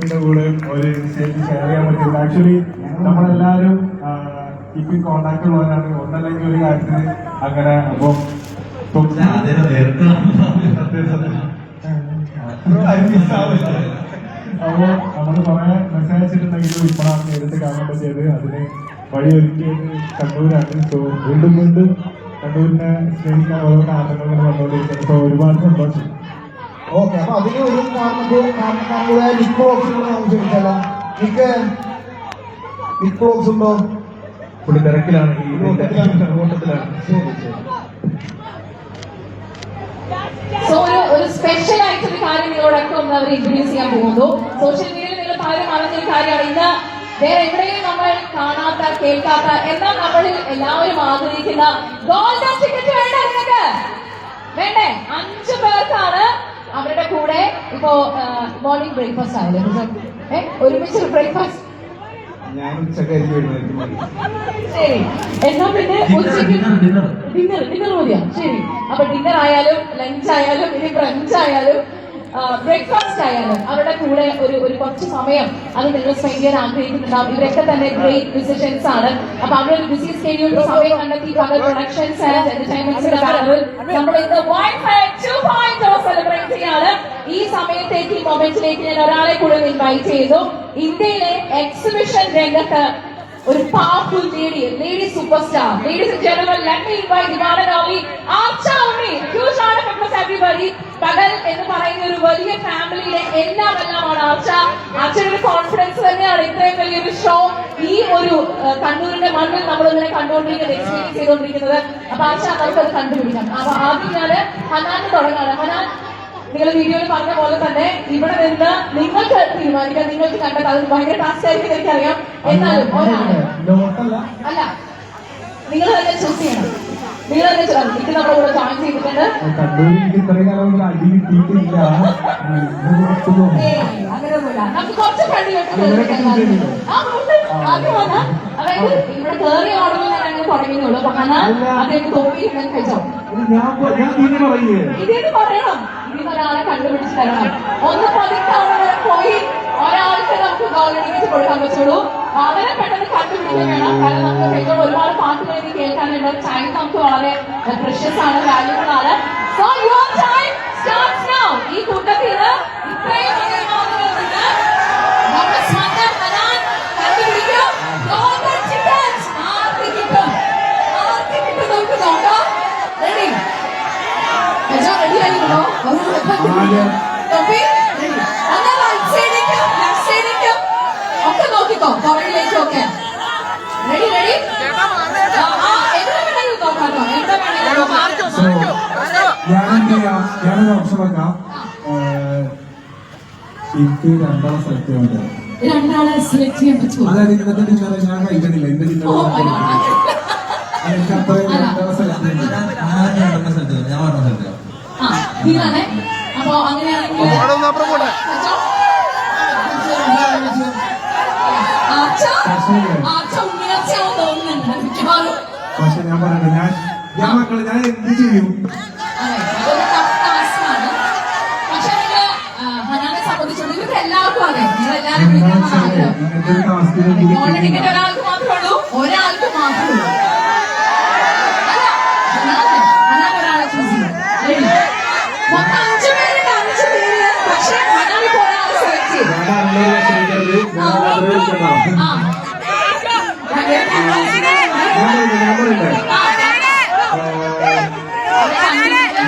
ഗ്രൂപ്പിന്റെ കൂടെ ഒരു സ്റ്റേജ് ഷെയർ ചെയ്യാൻ പറ്റില്ല. ആക്ച്വലി നമ്മളെല്ലാവരും ഇപ്പൊ കോണ്ടാക്ട് ഉള്ളവരാണ്. ഒന്നല്ലെങ്കിൽ ഒരു കാര്യത്തിന് അങ്ങനെ അപ്പം അപ്പോ നമ്മൾ കുറെ മെസ്സേജ് അയച്ചിട്ടുണ്ടെങ്കിലും ഇപ്പോഴാണ് നേരിട്ട് കാണാൻ പറ്റിയത് അതിന് വഴിയൊരുക്കിയത് കണ്ണൂരാണ്. സോ വീണ്ടും വീണ്ടും കണ്ണൂരിനെ സ്നേഹിക്കാൻ ഓരോ കാരണങ്ങൾ വന്നുകൊണ്ടിരിക്കുന്നത് സോ ഒരുപാട് സന്തോഷം. ഓക്കെ അപ്പൊ അതിന് ഒരു നമ്മുടെ നമ്മുടെ ലിപ് ബോക്സ് നമുക്ക് ചോദിച്ചാലോ നിക്ക് ലിപ് ബോക്സ് ഉണ്ടോ? പുള്ളി തിരക്കിലാണ്. ഓട്ടത്തിലാണ്. സോ ഒരു ഒരു സ്പെഷ്യൽ ആയിട്ടുള്ള കാര്യം നിങ്ങളോടൊക്കെ ഒന്ന് അവർ ഇൻട്രൊഡ്യൂസ് ചെയ്യാൻ പോകുന്നു. സോഷ്യൽ മീഡിയയിൽ നിങ്ങൾ പലരും അറിഞ്ഞൊരു കാര്യമാണ്. ഇന്ന് വേറെ എവിടെയും നമ്മൾ കാണാത്ത കേൾക്കാത്ത എന്നാൽ നമ്മളിൽ എല്ലാവരും ആഗ്രഹിക്കുന്ന ഗോൾഡൻ ടിക്കറ്റ് വേണ്ട നിങ്ങൾക്ക് വേണ്ടേ? അഞ്ചു പേർക്കാണ് അവരുടെ കൂടെ ഇപ്പോ മോർണിംഗ് ബ്രേക്ക്ഫാസ്റ്റ് ആയാലും ഏ ഒരുമിച്ച് ബ്രേക്ക്ഫാസ്റ്റ് ശരി. എന്നാ പിന്നെ ഉച്ചയ്ക്ക്. ഡിന്നർ ഡിന്നർ മതിയാ? ശരി. അപ്പൊ ഡിന്നർ ആയാലും ലഞ്ച് ആയാലും ഇനി ബ്രഞ്ച് ആയാലും ബ്രേക്ക്ഫാസ്റ്റ് ആയാലും അവരുടെ കൂടെ ഒരു ഒരു കുറച്ച് സമയം അത് നിങ്ങൾ സ്പെൻഡ് ചെയ്യാൻ ആഗ്രഹിക്കുന്നുണ്ടാവും. ഇവരൊക്കെ തന്നെ ഗ്രേറ്റ് മ്യൂസിഷ്യൻസ് ആണ്. അപ്പൊ അവർ ബിസി സ്കെഡ്യൂൾ സമയം കണ്ടെത്തി പല പ്രൊഡക്ഷൻസ് ആൻഡ് നമ്മൾ ഈ സമയത്തേക്ക് ഈ മൊമെന്റിലേക്ക് ഞാൻ ഒരാളെ കൂടെ ഇൻവൈറ്റ് ചെയ്തു. ഇന്ത്യയിലെ എക്സിബിഷൻ രംഗത്ത് ഒരു powerful lady lady super star ladies general Diwana Gauri Archa Unni huge round of applause everybody പകൽ എന്ന് പറയുന്ന ഒരു വലിയ ഫാമിലിയിലെ എല്ലാം എല്ലാമാണ് ആർച്ച ആർച്ചയുടെ കോൺഫിഡൻസ് തന്നെയാണ് ഇത്രയും വലിയൊരു ഷോ ഈ ഒരു കണ്ണൂരിന്റെ മണ്ണിൽ നമ്മൾ ഇങ്ങനെ കണ്ടുകൊണ്ടിരിക്കുന്നത് എക്സ്പീരിയൻസ് ചെയ്തുകൊണ്ടിരിക്കുന്നത്. അപ്പൊ ആർച്ച നമുക്കത് കണ്ടുപിടിക്കാം. അപ്പൊ ആദ്യം ഞാൻ ഹനാന് തുടങ്ങാണ് നിങ്ങൾ വീഡിയോയിൽ പറഞ്ഞ പോലെ തന്നെ ഇവിടെ നിന്ന് നിങ്ങൾക്ക് തീരുമാനിക്കാം. നിങ്ങൾക്ക് കണ്ടത് അത് ഭയങ്കര ടാസ്ക് ആയിരിക്കും എനിക്കറിയാം. എന്നാലും അല്ല നിങ്ങൾ തന്നെ ചൂസ് ചെയ്യണം. നിങ്ങൾ തന്നെ നമ്മുടെ കൂടെ ജോയിൻ ചെയ്തിട്ടുണ്ട്. അങ്ങനെയൊന്നുമില്ല. നമുക്ക് കുറച്ച് അതായത് ഇവിടെ കയറിയ ഓർഡറിൽ ഞാൻ അങ്ങനെ തുടങ്ങിയുള്ളൂ കാരണം അദ്ദേഹം തോന്നി കഴിച്ചോ? പറയണം. ഒരാളെ കണ്ടുപിടിച്ച് തരണം ഒന്ന് പതുക്കെ അവിടെ പോയി ഒരാൾക്ക് നമുക്ക് ഗോളടിപ്പിച്ച് കൊടുക്കാൻ പറ്റുള്ളൂ. വളരെ പെട്ടെന്ന് കണ്ടുപിടിക്കാൻ വേണം. കാരണം നമുക്ക് കഴിഞ്ഞ ഒരുപാട് പാട്ടുകൾ ഇനി കേൾക്കാനുണ്ട്. ടൈം നമുക്ക് വളരെ പ്രഷ്യസ് ആണ് വാല്യൂബിൾ ആണ്. So your time starts now ഈ കൂട്ടത്തിൽ നിന്ന് ഇത്രയും വലിയ ആളുകളുണ്ട് നമ്മുടെ സ്വന്തം ഹനാൻ കണ്ടുപിടിക്കും ഗോൾഡൻ ടിക്കറ്റ് ആർക്ക് കിട്ടും ആർക്ക് കിട്ടും നമുക്ക് നോക്കാം റെഡി അജോ റെഡി ആയിരുന്നോ ആദ്യം തൊപ്പി ഒന്ന് റൈറ്റ് സൈഡിലേക്കും ലെഫ്റ്റ് സൈഡിലേക്കും ഒക്കെ നോക്കിക്കോ. പുറകിലേക്ക് ഒക്കെ. റെഡി റെഡി ചെയ്യാം? ഞാനൊരു ഓപ്ഷൻ വെക്കാം. എനിക്ക് രണ്ടാം സ്ഥലത്ത് വേണ്ടത് രണ്ടാളെ സെലക്ട് ചെയ്യാൻ പറ്റുമോ? അതായത് ഇന്നത്തെ ഡിന്നർ ഞാൻ കഴിക്കണില്ല. ഇന്ന് ഡിന്നർ ഓ my God. എനിക്ക് അത്രയും രണ്ടാം സ്ഥലത്ത് വേണ്ടത് ഞാൻ നടന്ന സ്ഥലത്ത് ഞാൻ പറഞ്ഞ സ്ഥലത്ത് ആ തീരാണേ അപ്പൊ അങ്ങനെയാണെങ്കിൽ പക്ഷെ ഞാൻ പറയട്ടെ ഞാൻ ഞാൻ മക്കളെ ഞാൻ എന്ത് ചെയ്യും? അതെ, അതൊരു tough task ആണ്. പക്ഷേ നിങ്ങൾ, ആ, ഹനാനെ സംബന്ധിച്ചിടത്തോളം ഇവർക്ക് എല്ലാവർക്കും അതെ നിങ്ങൾ എല്ലാവരും എന്താ വിളിക്കണം വെച്ചാൽ ആഗ്രഹം. ഇങ്ങനത്തെ ഒരു ടാസ്കിന് ഗോൾഡൻ ടിക്കറ്റ് ഒരാൾക്ക് മാത്രമേ ഉള്ളൂ ഒരാൾക്ക് മാത്രമേ ഉള്ളൂ അല്ല, ഹനാന്, ഹനാൻ ഒരാളെ choose ചെയ്യും. Ready? മൊത്തം അഞ്ച് പേരുണ്ട്, അഞ്ച് പേര്. പക്ഷേ ഹനാൻ ഇപ്പോ ഒരാളെ select ചെയ്തു. ഞാൻ അന്നൊരു വിഷമിക്കരുത് ഞാൻ അത് വെക്കണം ആ. ഭയങ്കര ഞാൻ പറയട്ടെ ഞാൻ പറയട്ടെ ആ. ഏഹ്, അവിടെ കണ്ടിട്ട്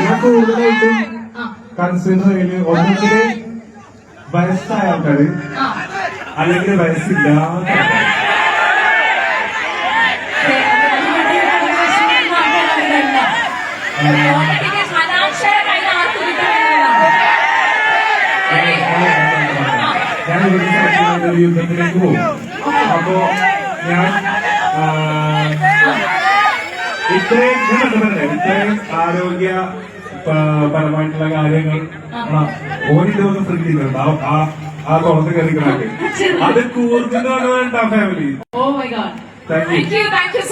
ഞാൻ കൂടുതലായിട്ടും. കൺസിഡർ ചെയ്യൽ ഒന്നുകിൽ വയസ്സായ ആൾക്കാര്. അല്ലെങ്കിൽ വയസ്സില്ല ഞാൻ ഒരു സ്ഥലത്ത് ഒരു യുദ്ധത്തിലേക്ക് പോകും. അപ്പോ ഞാൻ ഇത്രയും ഞാൻ എന്താ ഇത്രയും ആരോഗ്യ പരമായിട്ടുള്ള കാര്യങ്ങൾ ഒരു ദിവസം ഫ്രീ ചെയ്യുന്നുണ്ട് ആ- ആ തുറന്ന് കയറിക്കണൊക്കെ അത് കൂർക്കുന്ന family oh my god Thank you. Thank you,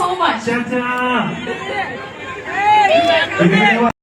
thank you